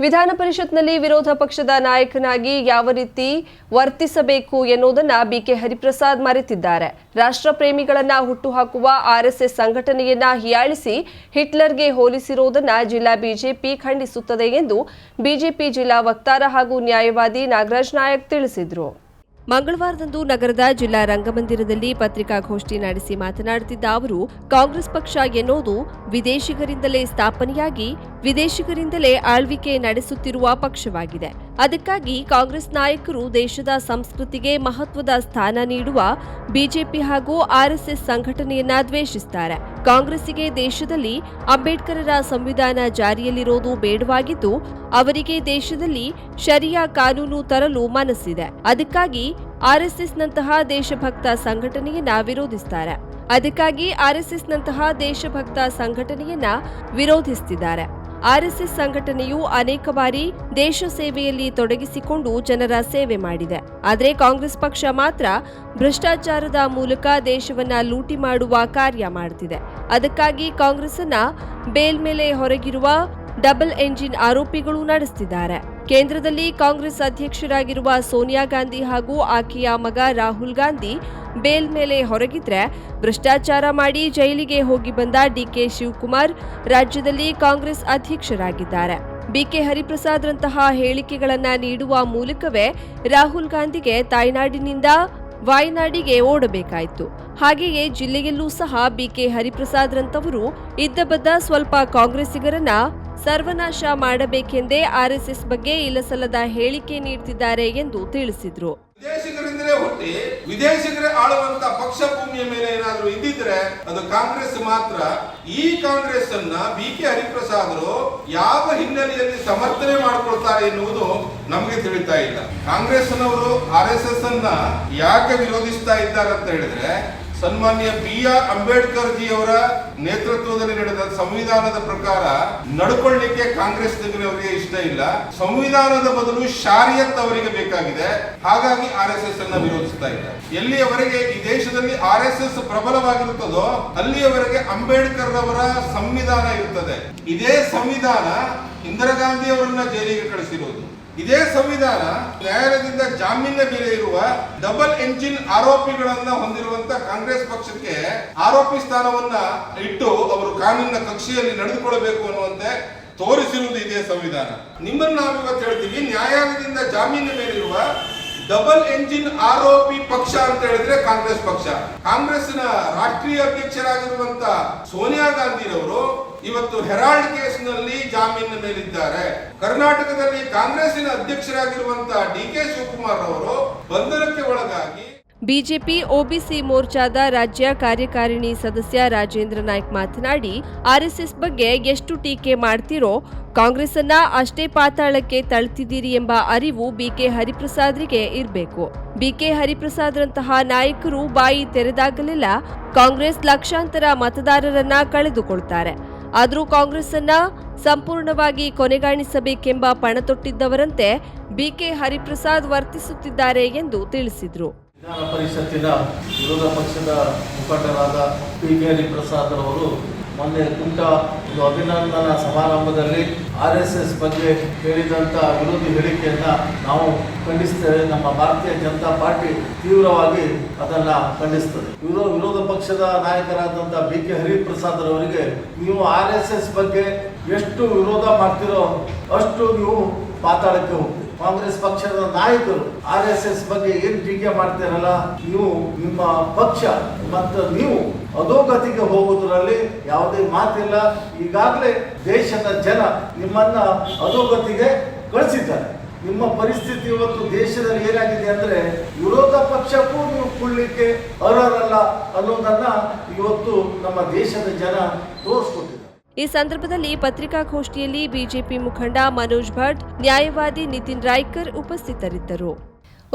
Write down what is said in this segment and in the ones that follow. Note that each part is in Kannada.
ವಿಧಾನ ಪರಿಷತ್ನಲ್ಲಿ ವಿರೋಧ ಪಕ್ಷದ ನಾಯಕನಾಗಿ ಯಾವ ರೀತಿ ವರ್ತಿಸಬೇಕು ಎನ್ನುವುದನ್ನು ಬಿಕೆ ಹರಿಪ್ರಸಾದ್ ಮರೆತಿದ್ದಾರೆ. ರಾಷ್ಟ್ರ ಪ್ರೇಮಿಗಳನ್ನ ಹುಟ್ಟುಹಾಕುವ ಆರ್ಎಸ್ಎಸ್ ಸಂಘಟನೆಯನ್ನ ಹಿಯಾಳಿಸಿ ಹಿಟ್ಲರ್ಗೆ ಹೋಲಿಸಿರುವುದನ್ನು ಜಿಲ್ಲಾ ಬಿಜೆಪಿ ಖಂಡಿಸುತ್ತದೆ ಎಂದು ಬಿಜೆಪಿ ಜಿಲ್ಲಾ ವಕ್ತಾರ ಹಾಗೂ ನ್ಯಾಯವಾದಿ ನಾಗರಾಜ್ ನಾಯಕ್ ತಿಳಿಸಿದರು. ಮಂಗಳವಾರದಂದು ನಗರದ ಜಿಲ್ಲಾ ರಂಗಮಂದಿರದಲ್ಲಿ ಪತ್ರಿಕಾಗೋಷ್ಠಿ ನಡೆಸಿ ಮಾತನಾಡುತ್ತಿದ್ದ ಅವರು, ಕಾಂಗ್ರೆಸ್ ಪಕ್ಷ ಎನ್ನುವುದು ವಿದೇಶಿಗರಿಂದಲೇ ಸ್ಥಾಪನೆಯಾಗಿ, ವಿದೇಶಿಗರಿಂದಲೇ ಆಳ್ವಿಕೆ ನಡೆಸುತ್ತಿರುವ ಪಕ್ಷವಾಗಿದೆ. ಅದಕ್ಕಾಗಿ ಕಾಂಗ್ರೆಸ್ ನಾಯಕರು ದೇಶದ ಸಂಸ್ಕೃತಿಗೆ ಮಹತ್ವದ ಸ್ಥಾನ ನೀಡುವ ಬಿಜೆಪಿ ಹಾಗೂ ಆರ್ಎಸ್ಎಸ್ ಸಂಘಟನೆಯನ್ನ ದ್ವೇಷಿಸುತ್ತಾರೆ ಕಾಂಗ್ರೆಸ್ಸಿಗೆ ದೇಶದಲ್ಲಿ ಅಂಬೇಡ್ಕರರ ಸಂವಿಧಾನ ಜಾರಿಯಲ್ಲಿರೋದು ಬೇಡವಾಗಿದ್ದು, ಅವರಿಗೆ ದೇಶದಲ್ಲಿ ಶರಿಯಾ ಕಾನೂನು ತರಲು ಮನಸ್ಸಿದೆ. ಅದಕ್ಕಾಗಿ ಆರ್ಎಸ್ಎಸ್ನಂತಹ ದೇಶಭಕ್ತ ಸಂಘಟನೆಯನ್ನ ವಿರೋಧಿಸುತ್ತಾರೆ ಅದಕ್ಕಾಗಿ ಆರ್ಎಸ್ಎಸ್ನಂತಹ ದೇಶಭಕ್ತ ಸಂಘಟನೆಯನ್ನ ವಿರೋಧಿಸುತ್ತಿದ್ದಾರೆ ಆರ್ಎಸ್ಎಸ್ ಸಂಘಟನೆಯು ಅನೇಕ ಬಾರಿ ದೇಶ ಸೇವೆಯಲ್ಲಿ ತೊಡಗಿಸಿಕೊಂಡು ಜನರ ಸೇವೆ ಮಾಡಿದೆ. ಆದರೆ ಕಾಂಗ್ರೆಸ್ ಪಕ್ಷ ಮಾತ್ರ ಭ್ರಷ್ಟಾಚಾರದ ಮೂಲಕ ದೇಶವನ್ನ ಲೂಟಿ ಮಾಡುವ ಕಾರ್ಯ ಮಾಡುತ್ತಿದೆ ಅದಕ್ಕಾಗಿ ಕಾಂಗ್ರೆಸ್ ಅನ್ನ ಬೇಲ್ ಮೇಲೆ ಹೊರಗಿರುವ ಡಬಲ್ ಎಂಜಿನ್ ಆರೋಪಿಗಳು ನಡೆಸುತ್ತಿದ್ದಾರೆ ಕೇಂದ್ರದಲ್ಲಿ ಕಾಂಗ್ರೆಸ್ ಅಧ್ಯಕ್ಷರಾಗಿರುವ ಸೋನಿಯಾ ಗಾಂಧಿ ಹಾಗೂ ಆಕೆಯ ಮಗ ರಾಹುಲ್ ಗಾಂಧಿ ಬೇಲ್ ಮೇಲೆ ಹೊರಗಿದ್ರೆ ಭ್ರಷ್ಟಾಚಾರ ಮಾಡಿ ಜೈಲಿಗೆ ಹೋಗಿ ಬಂದ ಡಿಕೆ ಶಿವಕುಮಾರ್ ರಾಜ್ಯದಲ್ಲಿ ಕಾಂಗ್ರೆಸ್ ಅಧ್ಯಕ್ಷರಾಗಿದ್ದಾರೆ. ಬಿಕೆ ಹರಿಪ್ರಸಾದ್ರಂತಹ ಹೇಳಿಕೆಗಳನ್ನು ನೀಡುವ ಮೂಲಕವೇ ರಾಹುಲ್ ಗಾಂಧಿಗೆ ತಾಯ್ನಾಡಿನಿಂದ ವಾಯ್ನಾಡಿಗೆ ಓಡಬೇಕಾಯಿತು. ಹಾಗೆಯೇ ಜಿಲ್ಲೆಯಲ್ಲೂ ಸಹ ಬಿಕೆ ಹರಿಪ್ರಸಾದ್ರಂತವರು ಇದ್ದಬದ್ದ ಸ್ವಲ್ಪ ಕಾಂಗ್ರೆಸ್ಸಿಗರನ್ನ ಸರ್ವನಾಶ ಮಾಡಬೇಕೆಂದೇ ಆರ್ಎಸ್ಎಸ್ ಬಗ್ಗೆ ಇಲ್ಲಸಲ್ಲದ ಹೇಳಿಕೆ ನೀಡುತ್ತಿದ್ದಾರೆ ಎಂದು ತಿಳಿಸಿದರು. ವಿದೇಶಿಗರಿಂದಲೇ ಹುಟ್ಟಿ, ವಿದೇಶಿಗರೇ ಆಳುವಂತ ಪಕ್ಷ ಭೂಮಿಯ ಮೇಲೆ ಏನಾದ್ರೂ ಇದ್ದಿದ್ರೆ ಅದು ಕಾಂಗ್ರೆಸ್ ಮಾತ್ರ. ಈ ಕಾಂಗ್ರೆಸ್ ಅನ್ನ ಬಿ ಕೆ ಹರಿಪ್ರಸಾದರು ಯಾವ ಹಿನ್ನೆಲೆಯಲ್ಲಿ ಸಮರ್ಥನೆ ಮಾಡ್ಕೊಳ್ತಾರೆ ಎನ್ನುವುದು ನಮಗೆ ತಿಳಿತಾ ಇಲ್ಲ. ಕಾಂಗ್ರೆಸ್ನವರು ಆರ್ ಎಸ್ ಎಸ್ ಅನ್ನ ಯಾಕೆ ವಿರೋಧಿಸ್ತಾ ಇದ್ದಾರೆ ಅಂತ ಹೇಳಿದ್ರೆ ಸನ್ಮಾನ್ಯ ಬಿ ಆರ್ ಅಂಬೇಡ್ಕರ್ ಜಿ ಅವರ ನೇತೃತ್ವದಲ್ಲಿ ನಡೆದ ಸಂವಿಧಾನದ ಪ್ರಕಾರ ನಡ್ಕೊಳ್ಳಿಕ್ಕೆ ಕಾಂಗ್ರೆಸ್ ಅವರಿಗೆ ಇಷ್ಟ ಇಲ್ಲ. ಸಂವಿಧಾನದ ಬದಲು ಶಾರಿಯತ್ ಅವರಿಗೆ ಬೇಕಾಗಿದೆ. ಹಾಗಾಗಿ ಆರ್ ಎಸ್ ಎಸ್ ಅನ್ನ ವಿರೋಧಿಸ್ತಾ ಇದ್ದಾರೆ ಎಲ್ಲಿಯವರೆಗೆ ಈ ದೇಶದಲ್ಲಿ ಆರ್ ಎಸ್ ಎಸ್ ಪ್ರಬಲವಾಗಿರುತ್ತದೋ ಅಲ್ಲಿಯವರೆಗೆ ಅಂಬೇಡ್ಕರ್ ಅವರ ಸಂವಿಧಾನ ಇರುತ್ತದೆ. ಇದೇ ಸಂವಿಧಾನ ಇಂದಿರಾ ಗಾಂಧಿ ಅವರನ್ನ ಜೈಲಿಗೆ ಕಳಿಸಿರೋದು. ಇದೇ ಸಂವಿಧಾನ ನ್ಯಾಯಾಲಯದಿಂದ ಜಾಮೀನಿನ ಮೇಲೆ ಇರುವ ಡಬಲ್ ಎಂಜಿನ್ ಆರೋಪಿಗಳನ್ನ ಹೊಂದಿರುವಂತ ಕಾಂಗ್ರೆಸ್ ಪಕ್ಷಕ್ಕೆ ಆರೋಪಿ ಸ್ಥಾನವನ್ನ ಇಟ್ಟು ಅವರು ಕಾನೂನಿನ ಕಕ್ಷೆಯಲ್ಲಿ ನಡೆದುಕೊಳ್ಳಬೇಕು ಅನ್ನುವಂತೆ ತೋರಿಸಿರುವುದು ಇದೇ ಸಂವಿಧಾನ. ನಿಮ್ಮನ್ನು ನಾವು ಇವತ್ತು ಹೇಳ್ತೀವಿ ನ್ಯಾಯಾಲಯದಿಂದ ಜಾಮೀನಿನ ಮೇಲಿರುವ ಡಬಲ್ ಎಂಜಿನ್ ಆರೋಪಿ ಪಕ್ಷ ಅಂತ ಹೇಳಿದ್ರೆ ಕಾಂಗ್ರೆಸ್ ಪಕ್ಷ. ಕಾಂಗ್ರೆಸ್ನ ರಾಷ್ಟ್ರೀಯ ಅಧ್ಯಕ್ಷರಾಗಿರುವಂತ ಸೋನಿಯಾ ಗಾಂಧಿರವರು ಇವತ್ತು ಹೆರಾಲ್ಡ್ ಕೇಸ್ನಲ್ಲಿ ಜಾಮೀನಿನ ಮೇಲಿದ್ದಾರೆ. ಕರ್ನಾಟಕದಲ್ಲಿ ಕಾಂಗ್ರೆಸ್ಸಿನ ಅಧ್ಯಕ್ಷರಾಗಿರುವಂತಹ ಡಿ ಕೆ ಶಿವಕುಮಾರ್ ಅವರು ಬಂಧನಕ್ಕೆ ಒಳಗಾಗಿ ಬಿಜೆಪಿ ಒಬಿಸಿ ಮೋರ್ಚಾದ ರಾಜ್ಯ ಕಾರ್ಯಕಾರಿಣಿ ಸದಸ್ಯ ರಾಜೇಂದ್ರ ನಾಯ್ಕ್ ಮಾತನಾಡಿ ಆರ್ಎಸ್ಎಸ್ ಬಗ್ಗೆ ಎಷ್ಟು ಟೀಕೆ ಮಾಡ್ತಿರೋ ಕಾಂಗ್ರೆಸ್ ಅನ್ನ ಅಷ್ಟೇ ಪಾತಾಳಕ್ಕೆ ತಳ್ತಿದ್ದೀರಿ ಎಂಬ ಅರಿವು ಬಿಕೆ ಹರಿಪ್ರಸಾದ್ರಿಗೆ ಇರಬೇಕು. ಬಿಕೆ ಹರಿಪ್ರಸಾದ್ರಂತಹ ನಾಯಕರು ಬಾಯಿ ತೆರೆದಾಗಲೆಲ್ಲ, ಕಾಂಗ್ರೆಸ್ ಲಕ್ಷಾಂತರ ಮತದಾರರನ್ನ ಕಳೆದುಕೊಳ್ತಾರೆ. ಆದರೂ ಕಾಂಗ್ರೆಸ್ ಅನ್ನ ಸಂಪೂರ್ಣವಾಗಿ ಕೊನೆಗಾಣಿಸಬೇಕೆಂಬ ಪಣತೊಟ್ಟಿದ್ದವರಂತೆ ಬಿಕೆ ಹರಿಪ್ರಸಾದ್ ವರ್ತಿಸುತ್ತಿದ್ದಾರೆ ಎಂದು ತಿಳಿಸಿದರು. ವಿಧಾನ ಪರಿಷತ್ತಿನ ವಿರೋಧ ಪಕ್ಷದ ಮುಖಂಡರಾದ ಹರಿಪ್ರಸಾದ್ ಅವರು ಮೊನ್ನೆ ಕುಂಟ ಒಂದು ಅಭಿನಂದನಾ ಸಮಾರಂಭದಲ್ಲಿ ಆರ್ ಎಸ್ ಎಸ್ ಬಗ್ಗೆ ಹೇಳಿದಂಥ ವಿರೋಧಿ ಹೇಳಿಕೆಯನ್ನು ನಾವು ಖಂಡಿಸ್ತೇವೆ. ನಮ್ಮ ಭಾರತೀಯ ಜನತಾ ಪಾರ್ಟಿ ತೀವ್ರವಾಗಿ ಅದನ್ನು ಖಂಡಿಸ್ತದೆ. ವಿರೋ ವಿರೋಧ ಪಕ್ಷದ ನಾಯಕರಾದಂಥ ಬಿ ಕೆ ಹರಿಪ್ರಸಾದ್ ಅವರಿಗೆ ನೀವು ಆರ್ ಎಸ್ ಎಸ್ ಬಗ್ಗೆ ಎಷ್ಟು ವಿರೋಧ ಮಾಡ್ತೀರೋ ಅಷ್ಟು ನೀವು ಪಾತಾಳಕ್ಕೆ ಕಾಂಗ್ರೆಸ್ ಪಕ್ಷದ ನಾಯಕರು ಆರ್ ಎಸ್ ಎಸ್ ಬಗ್ಗೆ ಏನ್ ಟೀಕೆ ಮಾಡ್ತೀರಲ್ಲ, ನೀವು ನಿಮ್ಮ ಪಕ್ಷ ಮತ್ತು ನೀವು ಅಧೋಗತಿಗೆ ಹೋಗುವುದರಲ್ಲಿ ಯಾವುದೇ ಮಾತಿಲ್ಲ. ಈಗಾಗಲೇ ದೇಶದ ಜನ ನಿಮ್ಮನ್ನ ಅಧೋಗತಿಗೆ ಕಳಿಸಿದ್ದಾರೆ. ನಿಮ್ಮ ಪರಿಸ್ಥಿತಿ ಇವತ್ತು ದೇಶದಲ್ಲಿ ಏನಾಗಿದೆ ಅಂದ್ರೆ ವಿರೋಧ ಪಕ್ಷಕ್ಕೂ ನೀವು ಕುಳ್ಳಿಕ್ಕೆ ಅರ್ಹರಲ್ಲ ಅನ್ನೋದನ್ನ ಇವತ್ತು ನಮ್ಮ ದೇಶದ ಜನ ತೋರಿಸ್ಕೊಟ್ಟಿದ್ದಾರೆ. ಈ ಸಂದರ್ಭದಲ್ಲಿ ಪತ್ರಿಕಾಗೋಷ್ಠಿಯಲ್ಲಿ ಬಿಜೆಪಿ ಮುಖಂಡ ಮನೋಜ್ ಭಟ್, ನ್ಯಾಯವಾದಿ ನಿತಿನ್ ರಾಯ್ಕರ್ ಉಪಸ್ಥಿತರಿದ್ದರು.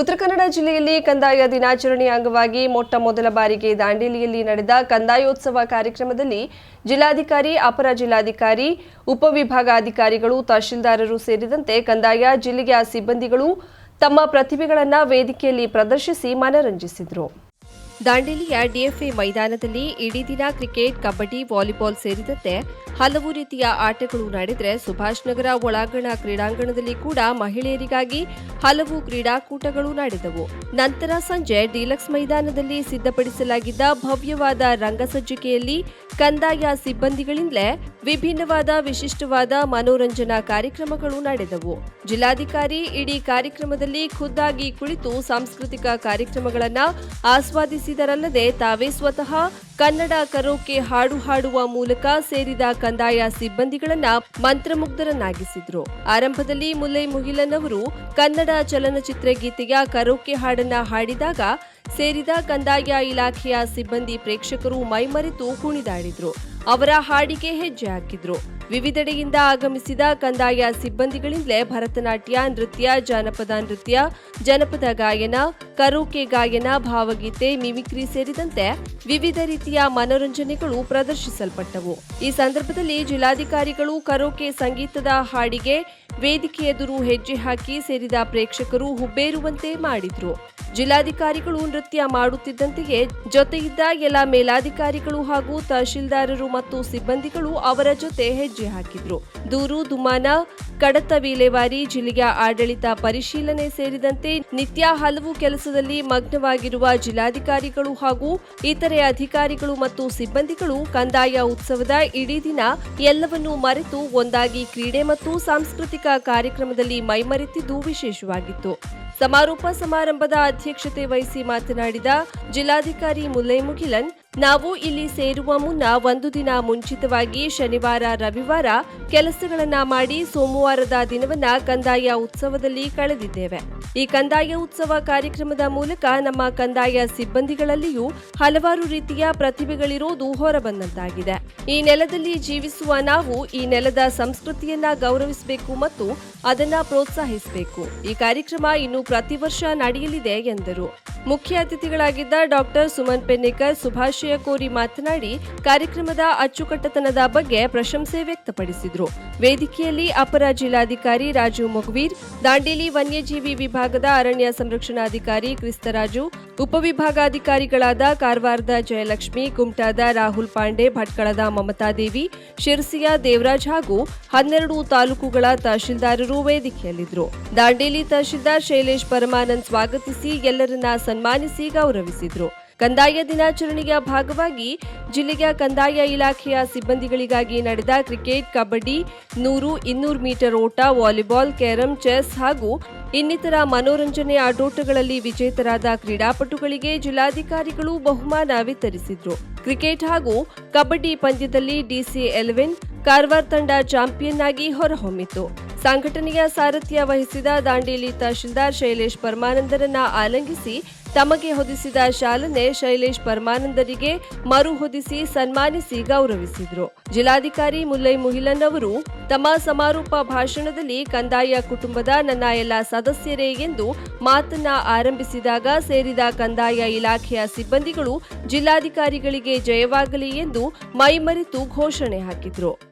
ಉತ್ತರ ಕನ್ನಡ ಜಿಲ್ಲೆಯಲ್ಲಿ ಕಂದಾಯ ದಿನಾಚರಣೆಯ ಅಂಗವಾಗಿ ಮೊಟ್ಟ ಮೊದಲ ಬಾರಿಗೆ ದಾಂಡೇಲಿಯಲ್ಲಿ ನಡೆದ ಕಂದಾಯೋತ್ಸವ ಕಾರ್ಯಕ್ರಮದಲ್ಲಿ ಜಿಲ್ಲಾಧಿಕಾರಿ, ಅಪರ ಜಿಲ್ಲಾಧಿಕಾರಿ, ಉಪವಿಭಾಗಾಧಿಕಾರಿಗಳು, ತಹಶೀಲ್ದಾರರು ಸೇರಿದಂತೆ ಕಂದಾಯ ಜಿಲ್ಲೆಯ ಸಿಬ್ಬಂದಿಗಳು ತಮ್ಮ ಪ್ರತಿಭೆಗಳನ್ನು ವೇದಿಕೆಯಲ್ಲಿ ಪ್ರದರ್ಶಿಸಿ ಮನರಂಜಿಸಿದರು. ದಾಂಡೇಲಿಯ ಡಿಎಫ್ಎ ಮೈದಾನದಲ್ಲಿ ಇಡೀ ದಿನ ಕ್ರಿಕೆಟ್, ಕಬಡ್ಡಿ, ವಾಲಿಬಾಲ್ ಸೇರಿದಂತೆ ಹಲವು ರೀತಿಯ ಆಟಗಳು ನಡೆದರೆ ಸುಭಾಷ್ ನಗರ ಒಳಾಂಗಣ ಕ್ರೀಡಾಂಗಣದಲ್ಲಿ ಕೂಡ ಮಹಿಳೆಯರಿಗಾಗಿ ಹಲವು ಕ್ರೀಡಾಕೂಟಗಳು ನಡೆದವು. ನಂತರ ಸಂಜೆ ಡಿಲಕ್ಸ್ ಮೈದಾನದಲ್ಲಿ ಸಿದ್ಧಪಡಿಸಲಾಗಿದ್ದ ಭವ್ಯವಾದ ರಂಗಸಜ್ಜಿಕೆಯಲ್ಲಿ ಕಂದಾಯ ಸಿಬ್ಬಂದಿಗಳಿಂದಲೇ ವಿಭಿನ್ನವಾದ, ವಿಶಿಷ್ಟವಾದ ಮನೋರಂಜನಾ ಕಾರ್ಯಕ್ರಮಗಳು ನಡೆದವು. ಜಿಲ್ಲಾಧಿಕಾರಿ ಇಡೀ ಕಾರ್ಯಕ್ರಮದಲ್ಲಿ ಖುದ್ದಾಗಿ ಕುಳಿತು ಸಾಂಸ್ಕೃತಿಕ ಕಾರ್ಯಕ್ರಮಗಳನ್ನು ಆಸ್ವಾದಿಸಿದರಲ್ಲದೆ ತಾವೇ ಸ್ವತಃ ಕನ್ನಡ ಕರೋಕೆ ಹಾಡು ಹಾಡುವ ಮೂಲಕ ಸೇರಿದ ಕಂದಾಯ ಸಿಬ್ಬಂದಿಗಳನ್ನ ಮಂತ್ರಮುಗ್ಧರನ್ನಾಗಿಸಿದ್ರು. ಆರಂಭದಲ್ಲಿ ಮುಲ್ಲೈ ಮುಗಿಲನ್ ಅವರು ಕನ್ನಡ ಚಲನಚಿತ್ರ ಗೀತೆಯ ಕರೋಕೆ ಹಾಡನ್ನ ಹಾಡಿದಾಗ ಸೇರಿದ ಕಂದಾಯ ಇಲಾಖೆಯ ಸಿಬ್ಬಂದಿ ಪ್ರೇಕ್ಷಕರು ಮೈಮರೆತು ಕುಣಿದಾಡಿದ್ರು ಅವರ ಹಾಡಿಗೆ ಹೆಜ್ಜೆ ಹಾಕಿದ್ರು. ವಿವಿಧೆಡೆಯಿಂದ ಆಗಮಿಸಿದ ಕಂದಾಯ ಸಿಬ್ಬಂದಿಗಳಿಂದಲೇ ಭರತನಾಟ್ಯ, ನೃತ್ಯ, ಜಾನಪದ ನೃತ್ಯ, ಜನಪದ ಗಾಯನ, ಕರೋಕೆ ಗಾಯನ, ಭಾವಗೀತೆ, ಮಿಮಿಕ್ರಿ ಸೇರಿದಂತೆ ವಿವಿಧ ರೀತಿಯ ಮನೋರಂಜನೆಗಳು ಪ್ರದರ್ಶಿಸಲ್ಪಟ್ಟವು. ಈ ಸಂದರ್ಭದಲ್ಲಿ ಜಿಲ್ಲಾಧಿಕಾರಿಗಳು ಕರೋಕೆ ಸಂಗೀತದ ಹಾಡಿಗೆ ವೇದಿಕೆ ಎದುರು ಹೆಜ್ಜೆ ಹಾಕಿ ಸೇರಿದ ಪ್ರೇಕ್ಷಕರು ಹುಬ್ಬೇರುವಂತೆ ಮಾಡಿದ್ರು. ಜಿಲ್ಲಾಧಿಕಾರಿಗಳು ನೃತ್ಯ ಮಾಡುತ್ತಿದ್ದಂತೆಯೇ ಜೊತೆಯಿದ್ದ ಎಲ್ಲ ಮೇಲಾಧಿಕಾರಿಗಳು ಹಾಗೂ ತಹಶೀಲ್ದಾರರು ಮತ್ತು ಸಿಬ್ಬಂದಿಗಳು ಅವರ ಜೊತೆ ಹೆಜ್ಜೆ ಹಾಕಿದ್ರು. ದೂರು, ದುಮಾನ ಕಡತ ವಿಲೇವಾರಿ, ಜಿಲ್ಲೆಯ ಆಡಳಿತ ಪರಿಶೀಲನೆ ಸೇರಿದಂತೆ ನಿತ್ಯ ಹಲವು ಕೆಲಸದಲ್ಲಿ ಮಗ್ನವಾಗಿರುವ ಜಿಲ್ಲಾಧಿಕಾರಿಗಳು ಹಾಗೂ ಇತರೆ ಅಧಿಕಾರಿಗಳು ಮತ್ತು ಸಿಬ್ಬಂದಿಗಳು ಕಂದಾಯ ಉತ್ಸವದ ಇಡೀ ದಿನ ಎಲ್ಲವನ್ನೂ ಮರೆತು ಒಂದಾಗಿ ಕ್ರೀಡೆ ಮತ್ತು ಸಾಂಸ್ಕೃತಿಕ ಕಾರ್ಯಕ್ರಮದಲ್ಲಿ ಮೈಮರೆತಿದ್ದು ವಿಶೇಷವಾಗಿತ್ತು. ಸಮಾರೋಪ ಸಮಾರಂಭದ ಅಧ್ಯಕ್ಷತೆ ವಹಿಸಿ ಮಾತನಾಡಿದ ಜಿಲ್ಲಾಧಿಕಾರಿ ಮುಲ್ಲೈ ಮುಗಿಲನ್ ನಾವು ಇಲ್ಲಿ ಸೇರುವ ಮುನ್ನ ಒಂದು ದಿನ ಮುಂಚಿತವಾಗಿ ಶನಿವಾರ, ರವಿವಾರ ಕೆಲಸಗಳನ್ನು ಮಾಡಿ ಸೋಮವಾರದ ದಿನವನ್ನ ಕಂದಾಯ ಉತ್ಸವದಲ್ಲಿ ಕಳೆದಿದ್ದೇವೆ. ಈ ಕಂದಾಯ ಉತ್ಸವ ಕಾರ್ಯಕ್ರಮದ ಮೂಲಕ ನಮ್ಮ ಕಂದಾಯ ಸಿಬ್ಬಂದಿಗಳಲ್ಲಿಯೂ ಹಲವಾರು ರೀತಿಯ ಪ್ರತಿಭೆಗಳಿರೋದು ಹೊರಬಂದಂತಾಗಿದೆ. ಈ ನೆಲದಲ್ಲಿ ಜೀವಿಸುವ ನಾವು ಈ ನೆಲದ ಸಂಸ್ಕೃತಿಯನ್ನ ಗೌರವಿಸಬೇಕು ಮತ್ತು ಅದನ್ನ ಪ್ರೋತ್ಸಾಹಿಸಬೇಕು. ಈ ಕಾರ್ಯಕ್ರಮ ಇನ್ನು ಪ್ರತಿ ವರ್ಷ ನಡೆಯಲಿದೆ ಎಂದರು. ಮುಖ್ಯ ಅತಿಥಿಗಳಾಗಿದ್ದ ಡಾಕ್ಟರ್ ಸುಮನ್ ಪೆನ್ನೇಕರ್ ಶುಭಾಶಯ ಕೋರಿ ಮಾತನಾಡಿ, ಕಾರ್ಯಕ್ರಮದ ಅಚ್ಚುಕಟ್ಟತನದ ಬಗ್ಗೆ ಪ್ರಶಂಸೆ ವ್ಯಕ್ತಪಡಿಸಿದರು. ವೇದಿಕೆಯಲ್ಲಿ ಅಪರ ಜಿಲ್ಲಾಧಿಕಾರಿ ರಾಜು ಮೊಗವೀರ್, ದಾಂಡೇಲಿ ವನ್ಯಜೀವಿ ವಿಭಾಗದ ಅರಣ್ಯ ಸಂರಕ್ಷಣಾಧಿಕಾರಿ ಕ್ರಿಸ್ತರಾಜು, ಉಪವಿಭಾಗಾಧಿಕಾರಿಗಳಾದ ಕಾರವಾರದ ಜಯಲಕ್ಷ್ಮಿ ಕುಮಟಾದ ರಾಹುಲ್ ಪಾಂಡೆ, ಭಟ್ಕಳದ ಮಮತಾದೇವಿ, ಶಿರ್ಸಿಯ ದೇವರಾಜ್ ಹಾಗೂ ಹನ್ನೆರಡು ತಾಲೂಕುಗಳ ತಹಶೀಲ್ದಾರರು ವೇದಿಕೆಯಲ್ಲಿದ್ದರು. ದಾಂಡೇಲಿ ತಹಶೀಲ್ದಾರ್ ಶೈಲೇಶ್ ಪರಮಾನಂದ್ ಸ್ವಾಗತಿಸಿ ಎಲ್ಲರನ್ನ ಸನ್ಮಾನಿಸಿ ಗೌರವಿಸಿದ್ರು. ಕಂದಾಯ ದಿನಾಚರಣೆಯ ಭಾಗವಾಗಿ ಜಿಲ್ಲೆಯ ಕಂದಾಯ ಇಲಾಖೆಯ ಸಿಬ್ಬಂದಿಗಳಿಗಾಗಿ ನಡೆದ ಕ್ರಿಕೆಟ್, ಕಬಡ್ಡಿ, ನೂರು, ಇನ್ನೂರು ಮೀಟರ್ ಓಟ, ವಾಲಿಬಾಲ್, ಕ್ಯಾರಂ, ಚೆಸ್ ಹಾಗೂ ಇನ್ನಿತರ ಮನೋರಂಜನೆ ಆಟೋಟಗಳಲ್ಲಿ ವಿಜೇತರಾದ ಕ್ರೀಡಾಪಟುಗಳಿಗೆ ಜಿಲ್ಲಾಧಿಕಾರಿಗಳು ಬಹುಮಾನ ವಿತರಿಸಿದ್ರು. ಕ್ರಿಕೆಟ್ ಹಾಗೂ ಕಬಡ್ಡಿ ಪಂದ್ಯದಲ್ಲಿ ಡಿಸಿ ಎಲೆವೆನ್, ಕಾರ್ವಾರ್ ತಂಡ ಚಾಂಪಿಯನ್ ಆಗಿ ಹೊರಹೊಮ್ಮಿತು. ಸಂಘಟನೆಯ ಸಾರಥ್ಯ ವಹಿಸಿದ ದಾಂಡೇಲಿ ತಹಶೀಲ್ದಾರ್ ಶೈಲೇಶ್ ಪರಮಾನಂದರನ್ನ ಆಲಂಗಿಸಿ ತಮಗೆ ಹೊದಿಸಿದ ಶಾಲನೆ ಶೈಲೇಶ್ ಪರಮಾನಂದರಿಗೆ ಮರು ಹೊದಿಸಿ ಸನ್ಮಾನಿಸಿ ಗೌರವಿಸಿದರು. ಜಿಲ್ಲಾಧಿಕಾರಿ ಮುಲ್ಲೈ ಮುಹಿಲನ್ ಅವರು, ತಮ್ಮ ಸಮಾರೋಪ ಭಾಷಣದಲ್ಲಿ ಕಂದಾಯ ಕುಟುಂಬದ ನನ್ನ ಎಲ್ಲ ಸದಸ್ಯರೇ ಎಂದು ಮಾತನ್ನ ಆರಂಭಿಸಿದಾಗ ಸೇರಿದ ಕಂದಾಯ ಇಲಾಖೆಯ ಸಿಬ್ಬಂದಿಗಳು ಜಿಲ್ಲಾಧಿಕಾರಿಗಳಿಗೆ ಜಯವಾಗಲಿ ಎಂದು ಮೈಮರೆತು ಘೋಷಣೆ ಹಾಕಿದ್ರು.